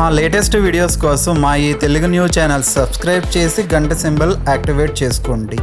మా latest videos కోసం మా ఈ తెలుగు న్యూస్ ఛానల్ సబ్స్క్రైబ్ చేసి గంట సింబల్ యాక్టివేట్ చేసుకోండి.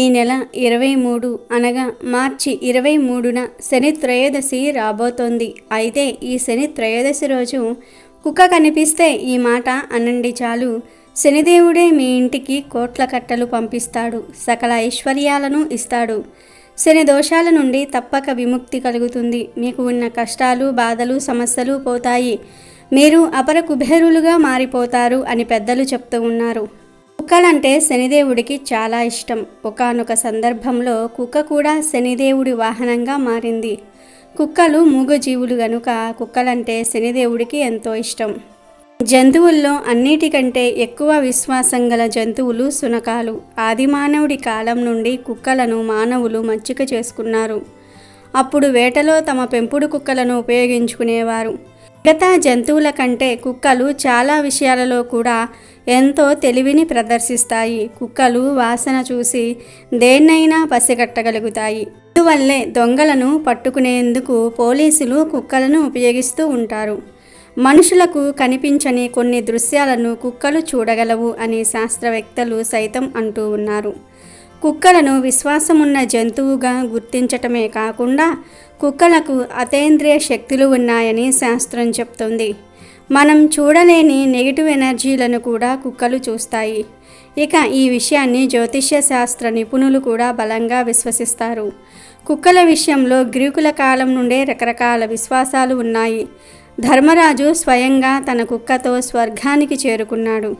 ఈ నెల ఇరవై మూడు అనగా మార్చి ఇరవై మూడున శని త్రయోదశి రాబోతోంది. అయితే ఈ శని త్రయోదశి రోజు కుక్క కనిపిస్తే ఈ మాట అనండి చాలు. శనిదేవుడే మీ ఇంటికి కోట్ల కట్టలు పంపిస్తాడు. సకల ఐశ్వర్యాలను ఇస్తాడు. శని దోషాల నుండి తప్పక విముక్తి కలుగుతుంది. మీకు ఉన్న కష్టాలు బాధలు సమస్యలు పోతాయి. మీరు అపర కుబేరులుగా మారిపోతారు అని పెద్దలు చెప్తూ ఉన్నారు. కుక్కలంటే శనిదేవుడికి చాలా ఇష్టం. ఒకానొక సందర్భంలో కుక్క కూడా శనిదేవుడి వాహనంగా మారింది. కుక్కలు మూగజీవులు గనుక కుక్కలంటే శనిదేవుడికి ఎంతో ఇష్టం. జంతువుల్లో అన్నిటికంటే ఎక్కువ విశ్వాసం గల జంతువులు సునకాలు ఆదిమానవుడి కాలం నుండి కుక్కలను మానవులు మచ్చిక చేసుకున్నారు. అప్పుడు వేటలో తమ పెంపుడు కుక్కలను ఉపయోగించుకునేవారు. మిగతా జంతువుల కంటే కుక్కలు చాలా విషయాలలో కూడా ఎంతో తెలివిని ప్రదర్శిస్తాయి. కుక్కలు వాసన చూసి దేన్నైనా పసిగట్టగలుగుతాయి. అందువల్లే దొంగలను పట్టుకునేందుకు పోలీసులు కుక్కలను ఉపయోగిస్తూ ఉంటారు. మనుషులకు కనిపించని కొన్ని దృశ్యాలను కుక్కలు చూడగలవు అని శాస్త్రవేత్తలు సైతం అంటూ ఉన్నారు. కుక్కలను విశ్వాసమున్న జంతువుగా గుర్తించటమే కాకుండా కుక్కలకు అతేంద్రియ శక్తులు ఉన్నాయని శాస్త్రం చెప్తుంది. మనం చూడలేని నెగిటివ్ ఎనర్జీలను కూడా కుక్కలు చూస్తాయి. ఇక ఈ విషయాన్ని జ్యోతిష్య శాస్త్ర నిపుణులు కూడా బలంగా విశ్వసిస్తారు. కుక్కల విషయంలో గ్రీకుల కాలం నుండే రకరకాల విశ్వాసాలు ఉన్నాయి. ధర్మరాజు స్వయంగా తన కుక్కతో స్వర్గానికి చేరుకున్నాడు.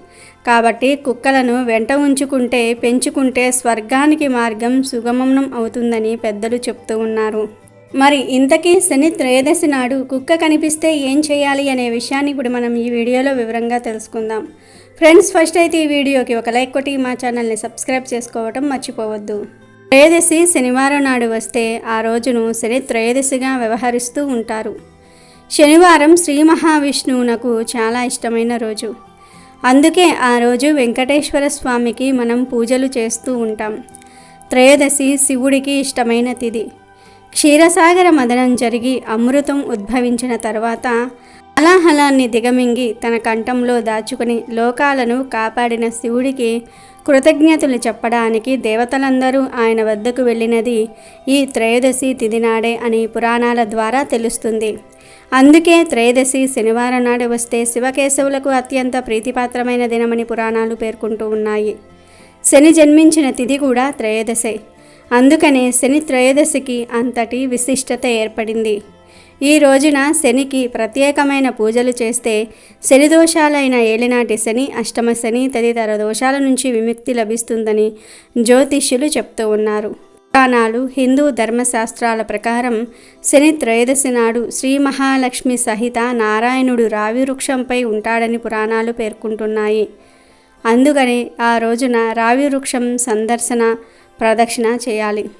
కాబట్టి కుక్కలను వెంట ఉంచుకుంటే పెంచుకుంటే స్వర్గానికి మార్గం సుగమనం అవుతుందని పెద్దలు చెప్తూ ఉన్నారు. మరి ఇంతకీ శని త్రయోదశి నాడు కుక్క కనిపిస్తే ఏం చేయాలి అనే విషయాన్ని ఇప్పుడు మనం ఈ వీడియోలో వివరంగా తెలుసుకుందాం. ఫ్రెండ్స్ ఫస్ట్ అయితే ఈ వీడియోకి ఒక లైక్ కొట్టి మా ఛానల్ని సబ్స్క్రైబ్ చేసుకోవటం మర్చిపోవద్దు. త్రయోదశి శనివారం నాడు వస్తే ఆ రోజును శని త్రయోదశిగా వ్యవహరిస్తూ ఉంటారు. శనివారం శ్రీ మహావిష్ణువునకు చాలా ఇష్టమైన రోజు. అందుకే ఆ రోజు వెంకటేశ్వర స్వామికి మనం పూజలు చేస్తూ ఉంటాం. త్రయోదశి శివుడికి ఇష్టమైన తిథి. క్షీరసాగర మదనం జరిగి అమృతం ఉద్భవించిన తర్వాత అలాహలాన్ని దిగమింగి తన కంఠంలో దాచుకుని లోకాలను కాపాడిన శివుడికి కృతజ్ఞతలు చెప్పడానికి దేవతలందరూ ఆయన వద్దకు వెళ్ళినది ఈ త్రయోదశి తిదినాడే అని పురాణాల ద్వారా తెలుస్తుంది. అందుకే త్రయోదశి శనివారం నాడు వస్తే శివకేశవులకు అత్యంత ప్రీతిపాత్రమైన దినమని పురాణాలు పేర్కొంటూ ఉన్నాయి. శని జన్మించిన తిథి కూడా త్రయోదశే. అందుకనే శని త్రయోదశికి అంతటి విశిష్టత ఏర్పడింది. ఈ రోజున శనికి ప్రత్యేకమైన పూజలు చేస్తే శని దోషాలైన ఏలినాటి శని అష్టమ శని తదితర దోషాల నుంచి విముక్తి లభిస్తుందని జ్యోతిష్యులు చెప్తూ ఉన్నారు. పురాణాలు హిందూ ధర్మశాస్త్రాల ప్రకారం శని త్రయోదశి నాడు శ్రీ మహాలక్ష్మి సహిత నారాయణుడు రావి వృక్షంపై ఉంటాడని పురాణాలు పేర్కొంటున్నాయి. అందుకని ఆ రోజున రావి వృక్షం సందర్శన ప్రదక్షిణ చేయాలి.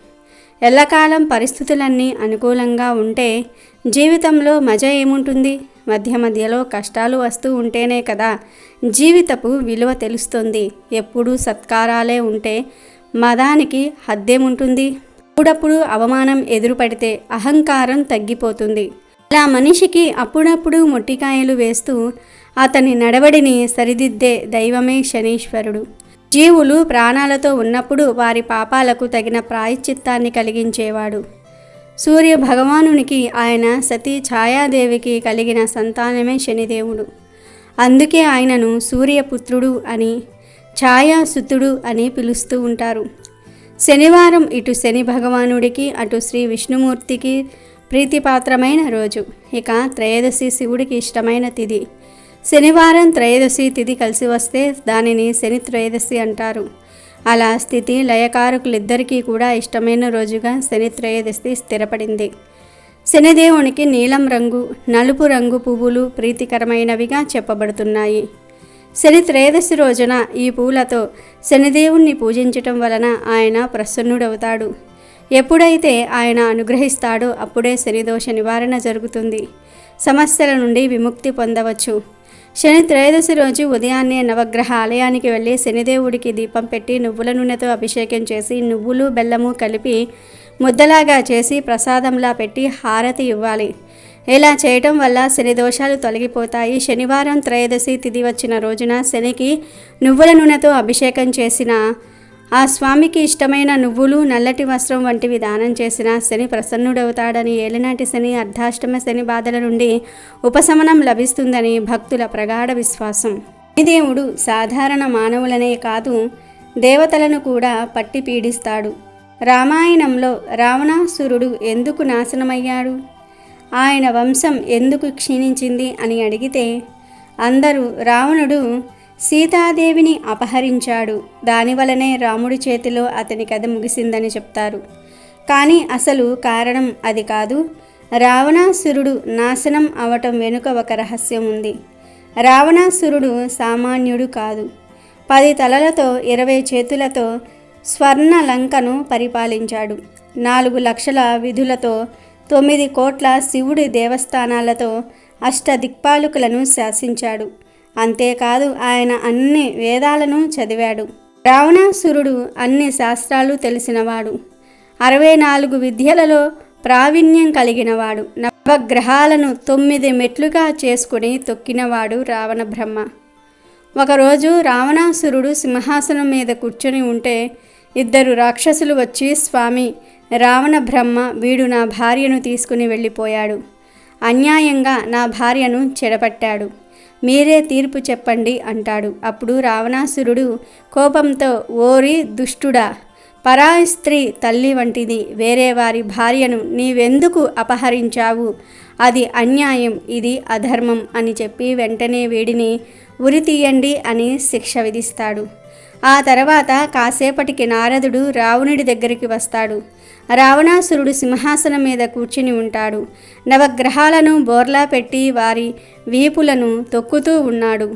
ఎల్లకాలం పరిస్థితులన్నీ అనుకూలంగా ఉంటే జీవితంలో మజ ఏముంటుంది? మధ్య మధ్యలో కష్టాలు వస్తూ ఉంటేనే కదా జీవితపు విలువ తెలుస్తుంది. ఎప్పుడూ సత్కారాలే ఉంటే మదానికి హద్దేముంటుంది? అప్పుడప్పుడు అవమానం ఎదురుపడితే అహంకారం తగ్గిపోతుంది. అలా మనిషికి అప్పుడప్పుడు మొట్టికాయలు వేస్తూ అతని నడవడిని సరిదిద్దే దైవమే శనీశ్వరుడు. జీవులు ప్రాణాలతో ఉన్నప్పుడు వారి పాపాలకు తగిన ప్రాయశ్చిత్తాన్ని కలిగించేవాడు. సూర్య భగవానునికి ఆయన సతీ ఛాయాదేవికి కలిగిన సంతానమే శనిదేవుడు. అందుకే ఆయనను సూర్యపుత్రుడు అని ఛాయాసుతుడు అని పిలుస్తూ ఉంటారు. శనివారం ఇటు శని భగవానుడికి అటు శ్రీ విష్ణుమూర్తికి ప్రీతిపాత్రమైన రోజు. ఇక త్రయోదశి శివుడికి ఇష్టమైన తిథి. శనివారం త్రయోదశి తిథి కలిసి వస్తే దానిని శని త్రయోదశి అంటారు. అలా స్థితి లయకారకులిద్దరికీ కూడా ఇష్టమైన రోజుగా శని త్రయోదశి స్థిరపడింది. శనిదేవునికి నీలం రంగు నలుపు రంగు పువ్వులు ప్రీతికరమైనవిగా చెప్పబడుతున్నాయి. శని త్రయోదశి రోజున ఈ పూలతో శనిదేవుణ్ణి పూజించటం వలన ఆయన ప్రసన్నుడవుతాడు. ఎప్పుడైతే ఆయన అనుగ్రహిస్తాడో అప్పుడే శనిదోష నివారణ జరుగుతుంది. సమస్యల నుండి విముక్తి పొందవచ్చు. శని త్రయోదశి రోజు ఉదయాన్నే నవగ్రహ ఆలయానికి వెళ్ళి శనిదేవుడికి దీపం పెట్టి నువ్వుల నూనెతో అభిషేకం చేసి నువ్వులు బెల్లము కలిపి ముద్దలాగా చేసి ప్రసాదంలా పెట్టి హారతి ఇవ్వాలి. ఇలా చేయటం వల్ల శని దోషాలు తొలగిపోతాయి. శనివారం త్రయోదశి తిథి వచ్చిన రోజున శనికి నువ్వుల నూనెతో అభిషేకం చేసిన ఆ స్వామికి ఇష్టమైన నువ్వులు నల్లటి వస్త్రం వంటివి దానం చేసిన శని ప్రసన్నుడవుతాడని ఏలినాటి శని అర్ధాష్టమ శని బాధల నుండి ఉపశమనం లభిస్తుందని భక్తుల ప్రగాఢ విశ్వాసం. దేవుడు సాధారణ మానవులనే కాదు దేవతలను కూడా పట్టి పీడిస్తాడు. రామాయణంలో రావణాసురుడు ఎందుకు నాశనమయ్యాడు? ఆయన వంశం ఎందుకు క్షీణించింది అని అడిగితే అందరూ రావణుడు సీతాదేవిని అపహరించాడు. దానివలనే రాముడి చేతిలో అతని కథ ముగిసిందని చెప్తారు. కానీ అసలు కారణం అది కాదు. రావణాసురుడు నాశనం అవటం వెనుక ఒక రహస్యం ఉంది. రావణాసురుడు సామాన్యుడు కాదు. పది తలలతో ఇరవై చేతులతో స్వర్ణ లంకను పరిపాలించాడు. నాలుగు లక్షల విధులతో తొమ్మిది కోట్ల శివుడి దేవస్థానాలతో అష్టదిక్పాలకులను శాసించాడు. అంతేకాదు ఆయన అన్ని వేదాలను చదివాడు. రావణాసురుడు అన్ని శాస్త్రాలు తెలిసినవాడు. అరవై నాలుగు విద్యలలో ప్రావీణ్యం కలిగినవాడు. నవగ్రహాలను తొమ్మిది మెట్లుగా చేసుకుని తొక్కినవాడు రావణ బ్రహ్మ ఒకరోజు రావణాసురుడు సింహాసనం మీద కూర్చొని ఉంటే ఇద్దరు రాక్షసులు వచ్చి స్వామి రావణ బ్రహ్మ వీడు నా భార్యను తీసుకుని వెళ్ళిపోయాడు. అన్యాయంగా నా భార్యను చెడపట్టాడు. మీరే తీర్పు చెప్పండి అంటాడు. అప్పుడు రావణాసురుడు కోపంతో ఓరి దుష్టుడా పరాయి స్త్రీ తల్లి వంటిది వేరే వారి భార్యను నీవెందుకు అపహరించావు? అది అన్యాయం ఇది అధర్మం అని చెప్పి వెంటనే వీడిని ఉరి తీయండి అని శిక్ష విధిస్తాడు. ఆ తర్వాత కాసేపటికి నారదుడు రావణుడి దగ్గరికి వస్తాడు. రావణాసురుడు సింహాసనం మీద కూర్చుని ఉంటాడు. నవగ్రహాలను బోర్లా పెట్టి వారి వీపులను తొక్కుతూ ఉన్నాడు.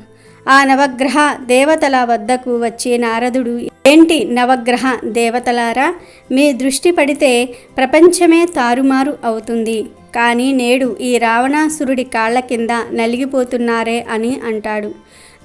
ఆ నవగ్రహ దేవతల వద్దకు వచ్చే నారదుడు ఏంటి నవగ్రహ దేవతలారా? మీ దృష్టి పడితే ప్రపంచమే తారుమారు అవుతుంది. కానీ నేడు ఈ రావణాసురుడి కాళ్ళ కింద నలిగిపోతున్నారే అని అంటాడు.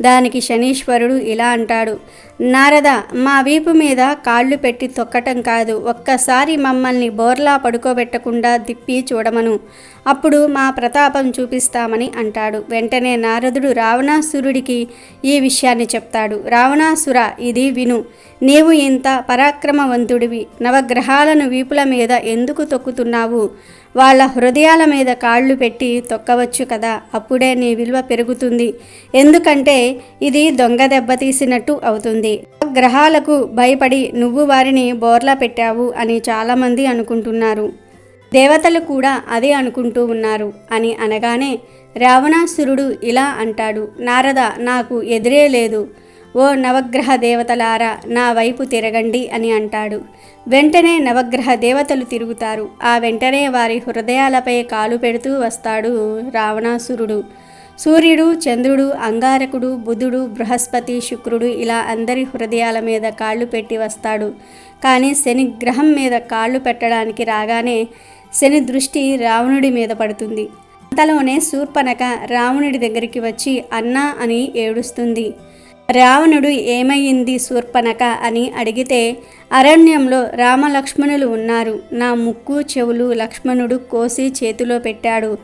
దానికి శనీశ్వరుడు ఇలా అంటాడు నారద మా వీపు మీద కాళ్ళు పెట్టి తొక్కటం కాదు. ఒక్కసారి మమ్మల్ని బోర్లా పడుకోబెట్టకుండా తిప్పి చూడమను. అప్పుడు మా ప్రతాపం చూపిస్తామని అంటాడు. వెంటనే నారదుడు రావణాసురుడికి ఈ విషయాన్ని చెప్తాడు. రావణాసుర ఇది విను. నీవు ఇంత పరాక్రమవంతుడివి. నవగ్రహాలను వీపుల మీద ఎందుకు తొక్కుతున్నావు? వాళ్ళ హృదయాల మీద కాళ్ళు పెట్టి తొక్కవచ్చు కదా. అప్పుడే నీ విలువ పెరుగుతుంది. ఎందుకంటే ఇది దొంగ దెబ్బతీసినట్టు అవుతుంది. గ్రహాలకు భయపడి నువ్వు వారిని బోర్లా పెట్టావు అని చాలామంది అనుకుంటున్నారు. దేవతలు కూడా అదే అనుకుంటూ ఉన్నారు అని అనగానే రావణాసురుడు ఇలా అంటాడు నారద నాకు ఎదురే లేదు. ఓ నవగ్రహ దేవతలారా నా వైపు తిరగండి అని అంటాడు. వెంటనే నవగ్రహ దేవతలు తిరుగుతారు. ఆ వెంటనే వారి హృదయాలపై కాలు పెడుతూ వస్తాడు రావణాసురుడు. సూర్యుడు చంద్రుడు అంగారకుడు బుధుడు బృహస్పతి శుక్రుడు ఇలా అందరి హృదయాల మీద కాళ్ళు పెట్టి వస్తాడు. కానీ శని గ్రహం మీద కాళ్ళు పెట్టడానికి రాగానే శని దృష్టి రావణుడి మీద పడుతుంది. అంతలోనే శూర్పనక రావణుడి దగ్గరికి వచ్చి అన్నా అని ఏడుస్తుంది. రావణుడు ఏమయ్యింది శూర్పనక అని అడిగితే అరణ్యంలో రామలక్ష్మణులు ఉన్నారు. నా ముక్కు చెవులు లక్ష్మణుడు కోసి చేతిలో పెట్టాడు.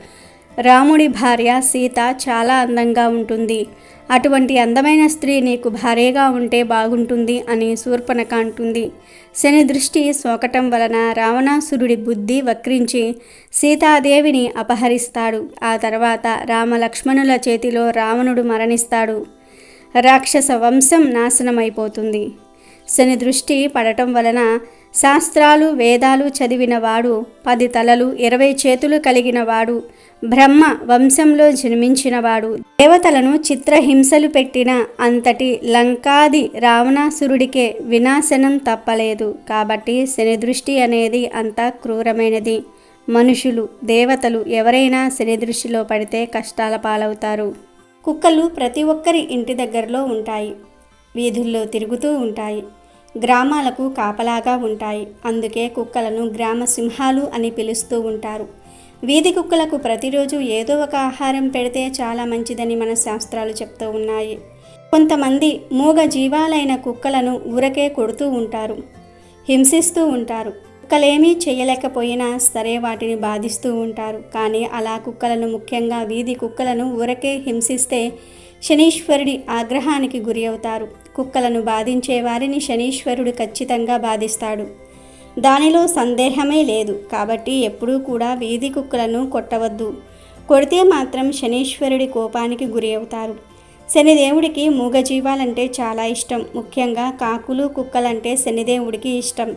రాముడి భార్య సీత చాలా అందంగా ఉంటుంది. అటువంటి అందమైన స్త్రీ నీకు భార్యగా ఉంటే బాగుంటుంది అని శూర్పణక అంటుంది. శని దృష్టి సోకటం వలన రావణాసురుడి బుద్ధి వక్రించి సీతాదేవిని అపహరిస్తాడు. ఆ తర్వాత రామలక్ష్మణుల చేతిలో రావణుడు మరణిస్తాడు. రాక్షస వంశం నాశనమైపోతుంది. శని దృష్టి పడటం వలన శాస్త్రాలు వేదాలు చదివినవాడు పది తలలు ఇరవై చేతులు కలిగినవాడు బ్రహ్మ వంశంలో జన్మించినవాడు. దేవతలను చిత్రహింసలు పెట్టిన అంతటి లంకాది రావణాసురుడికే వినాశనం తప్పలేదు. కాబట్టి శని దృష్టి అనేది అంత క్రూరమైనది. మనుషులు దేవతలు ఎవరైనా శని దృష్టిలో పడితే కష్టాల పాలవుతారు. కుక్కలు ప్రతి ఒక్కరి ఇంటి దగ్గరలో ఉంటాయి. వీధుల్లో తిరుగుతూ ఉంటాయి. గ్రామాలకు కాపలాగా ఉంటాయి. అందుకే కుక్కలను గ్రామ సింహాలు అని పిలుస్తూ ఉంటారు. వీధి కుక్కలకు ప్రతిరోజు ఏదో ఒక ఆహారం పెడితే చాలా మంచిదని మన శాస్త్రాలు చెప్తూ ఉన్నాయి. కొంతమంది మూగ జీవాలైన కుక్కలను ఊరకే కొడుతూ ఉంటారు హింసిస్తూ ఉంటారు. కుక్కలేమీ చేయలేకపోయినా సరే వాటిని బాధిస్తూ ఉంటారు. కానీ అలా కుక్కలను ముఖ్యంగా వీధి కుక్కలను ఊరకే హింసిస్తే శనీశ్వరుడి ఆగ్రహానికి గురి అవుతారు. కుక్కలను బాధించే వారిని శనీశ్వరుడు ఖచ్చితంగా బాధిస్తాడు. దానిలో సందేహమే లేదు. కాబట్టి ఎప్పుడూ కూడా వీధి కుక్కలను కొట్టవద్దు. కొడితే మాత్రం శనీశ్వరుడి కోపానికి గురి అవుతారు. శనిదేవుడికి మూగజీవాలంటే చాలా ఇష్టం. ముఖ్యంగా కాకులు కుక్కలంటే శనిదేవుడికి ఇష్టం.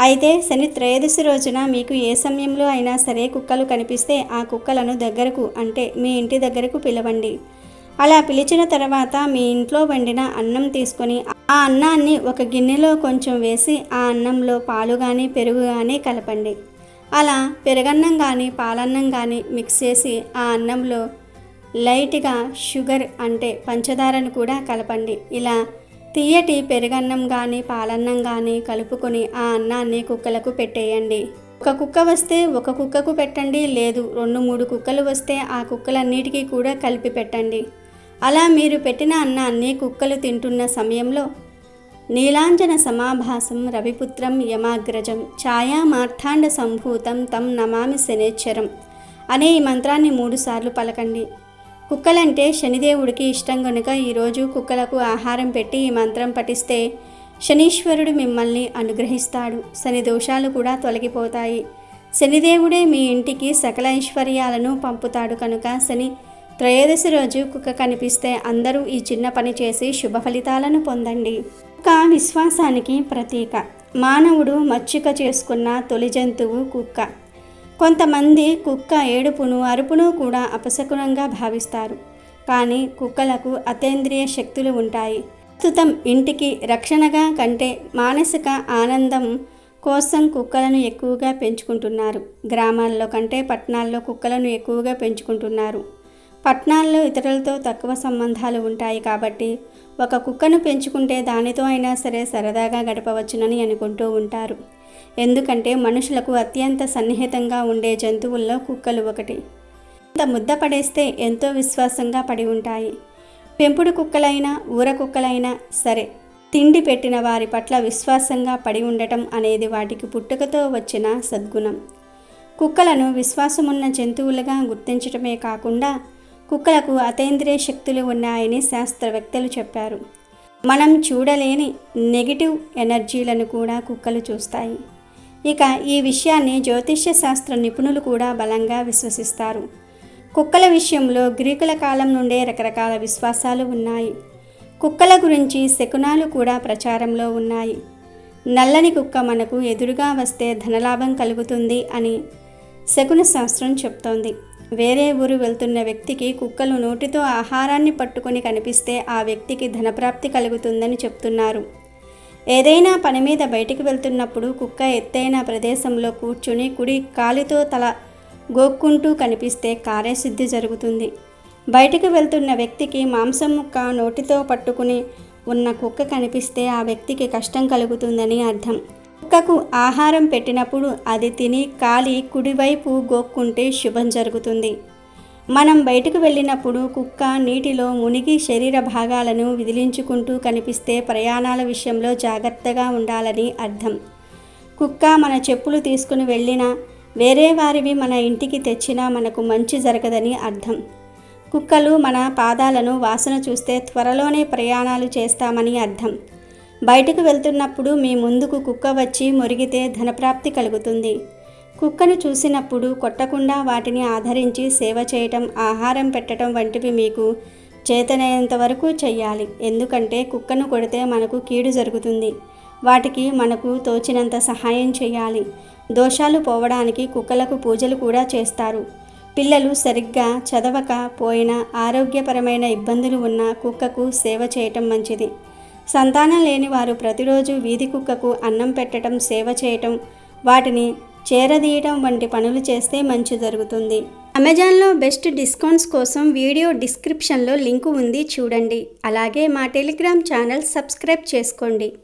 అయితే శని త్రయోదశి రోజున మీకు ఏ సమయంలో అయినా సరే కుక్కలు కనిపిస్తే ఆ కుక్కలను దగ్గరకు అంటే మీ ఇంటి దగ్గరకు పిలవండి. అలా పిలిచిన తర్వాత మీ ఇంట్లో వండిన అన్నం తీసుకొని ఆ అన్నాన్ని ఒక గిన్నెలో కొంచెం వేసి ఆ అన్నంలో పాలు కానీ పెరుగు కానీ కలపండి. అలా పెరగన్నం కానీ పాలన్నం కానీ మిక్స్ చేసి ఆ అన్నంలో లైట్గా షుగర్ అంటే పంచదారను కూడా కలపండి. ఇలా తీయటి పెరుగన్నం కానీ పాలన్నం కానీ కలుపుకొని ఆ అన్నాన్ని కుక్కలకు పెట్టేయండి. ఒక కుక్క వస్తే ఒక కుక్కకు పెట్టండి లేదు రెండు మూడు కుక్కలు వస్తే ఆ కుక్కలన్నిటికీ కూడా కలిపి పెట్టండి. అలా మీరు పెట్టిన అన్నాన్ని కుక్కలు తింటున్న సమయంలో నీలాంజన సమాభాసం రవిపుత్రం యమాగ్రజం ఛాయా మార్తాండ సంభూతం తం నమామి శనేశ్వరం అనే ఈ మంత్రాన్ని మూడుసార్లు పలకండి. కుక్కలంటే శనిదేవుడికి ఇష్టం కనుక ఈరోజు కుక్కలకు ఆహారం పెట్టి ఈ మంత్రం పఠిస్తే శనీశ్వరుడు మిమ్మల్ని అనుగ్రహిస్తాడు. శని దోషాలు కూడా తొలగిపోతాయి. శనిదేవుడే మీ ఇంటికి సకల ఐశ్వర్యాలను పంపుతాడు కనుక శని త్రయోదశి రోజు కుక్క కనిపిస్తే అందరూ ఈ చిన్న పని చేసి శుభ ఫలితాలను పొందండి. కుక్క విశ్వాసానికి ప్రతీక. మానవుడు మచ్చిక చేసుకున్న తొలి జంతువు కుక్క. కొంతమంది కుక్క ఏడుపును అరుపును కూడా అపశకునంగా భావిస్తారు. కానీ కుక్కలకు అతేంద్రియ శక్తులు ఉంటాయి. ప్రస్తుతం ఇంటికి రక్షణగా కంటే మానసిక ఆనందం కోసం కుక్కలను ఎక్కువగా పెంచుకుంటున్నారు. గ్రామాల్లో కంటే పట్టణాల్లో కుక్కలను ఎక్కువగా పెంచుకుంటున్నారు. పట్టణాల్లో ఇతరులతో తక్కువ సంబంధాలు ఉంటాయి కాబట్టి ఒక కుక్కను పెంచుకుంటే దానితో అయినా సరే సరదాగా గడపవచ్చునని అనుకుంటూ ఉంటారు. ఎందుకంటే మనుషులకు అత్యంత సన్నిహితంగా ఉండే జంతువుల్లో కుక్కలు ఒకటి. ఇంత ముద్ద పడేస్తే ఎంతో విశ్వాసంగా పడి ఉంటాయి. పెంపుడు కుక్కలైనా ఊర కుక్కలైనా సరే తిండి పెట్టిన వారి పట్ల విశ్వాసంగా పడి ఉండటం అనేది వాటికి పుట్టుకతో వచ్చిన సద్గుణం. కుక్కలను విశ్వాసమున్న జంతువులుగా గుర్తించటమే కాకుండా కుక్కలకు అతేంద్రియ శక్తులు ఉన్నాయని శాస్త్రవేత్తలు చెప్పారు. మనం చూడలేని నెగిటివ్ ఎనర్జీలను కూడా కుక్కలు చూస్తాయి. ఇక ఈ విషయాన్ని జ్యోతిష్య శాస్త్ర నిపుణులు కూడా బలంగా విశ్వసిస్తారు. కుక్కల విషయంలో గ్రీకుల కాలం నుండే రకరకాల విశ్వాసాలు ఉన్నాయి. కుక్కల గురించి శకునాలు కూడా ప్రచారంలో ఉన్నాయి. నల్లని కుక్క మనకు ఎదురుగా వస్తే ధనలాభం కలుగుతుంది అని శకున శాస్త్రం చెప్తోంది. వేరే ఊరు వెళ్తున్న వ్యక్తికి కుక్కలు నోటితో ఆహారాన్ని పట్టుకొని కనిపిస్తే ఆ వ్యక్తికి ధనప్రాప్తి కలుగుతుందని చెప్తున్నారు. ఏదైనా పని మీద బయటికి వెళ్తున్నప్పుడు కుక్క ఎత్తైన ప్రదేశంలో కూర్చుని కుడి కాలితో తల గోక్కుంటూ కనిపిస్తే కార్యసిద్ధి జరుగుతుంది. బయటికి వెళ్తున్న వ్యక్తికి మాంసం ముక్క నోటితో పట్టుకుని ఉన్న కుక్క కనిపిస్తే ఆ వ్యక్తికి కష్టం కలుగుతుందని అర్థం. కుక్కకు ఆహారం పెట్టినప్పుడు అది తిని కాలి కుడివైపు గోక్కుంటే శుభం జరుగుతుంది. మనం బయటకు వెళ్ళినప్పుడు కుక్క నీటిలో మునిగి శరీర భాగాలను విదిలించుకుంటూ కనిపిస్తే ప్రయాణాల విషయంలో జాగ్రత్తగా ఉండాలని అర్థం. కుక్క మన చెప్పులు తీసుకుని వెళ్ళినా వేరే వారివి మన ఇంటికి తెచ్చినా మనకు మంచి జరగదని అర్థం. కుక్కలు మన పాదాలను వాసన చూస్తే త్వరలోనే ప్రయాణాలు చేస్తామని అర్థం. బయటకు వెళ్తున్నప్పుడు మీ ముందుకు కుక్క వచ్చి మురిగితే ధనప్రాప్తి కలుగుతుంది. కుక్కను చూసినప్పుడు కొట్టకుండా వాటిని ఆదరించి సేవ చేయటం ఆహారం పెట్టడం వంటివి మీకు చేతనైనంత వరకు చెయ్యాలి. ఎందుకంటే కుక్కను కొడితే మనకు కీడు జరుగుతుంది. వాటికి మనకు తోచినంత సహాయం చేయాలి దోషాలు పోవడానికి కుక్కలకు పూజలు కూడా చేస్తారు. పిల్లలు సరిగ్గా చదవక పోయినా ఆరోగ్యపరమైన ఇబ్బందులు ఉన్న కుక్కకు సేవ చేయటం మంచిది. సంతానం లేని వారు ప్రతిరోజు వీధి కుక్కకు అన్నం పెట్టడం సేవ చేయటం వాటిని చేరదీయటం వంటి పనులు చేస్తే మంచి జరుగుతుంది. అమెజాన్లో బెస్ట్ డిస్కౌంట్స్ కోసం వీడియో డిస్క్రిప్షన్లో లింకు ఉంది చూడండి. అలాగే మా టెలిగ్రామ్ ఛానల్ సబ్స్క్రైబ్ చేసుకోండి.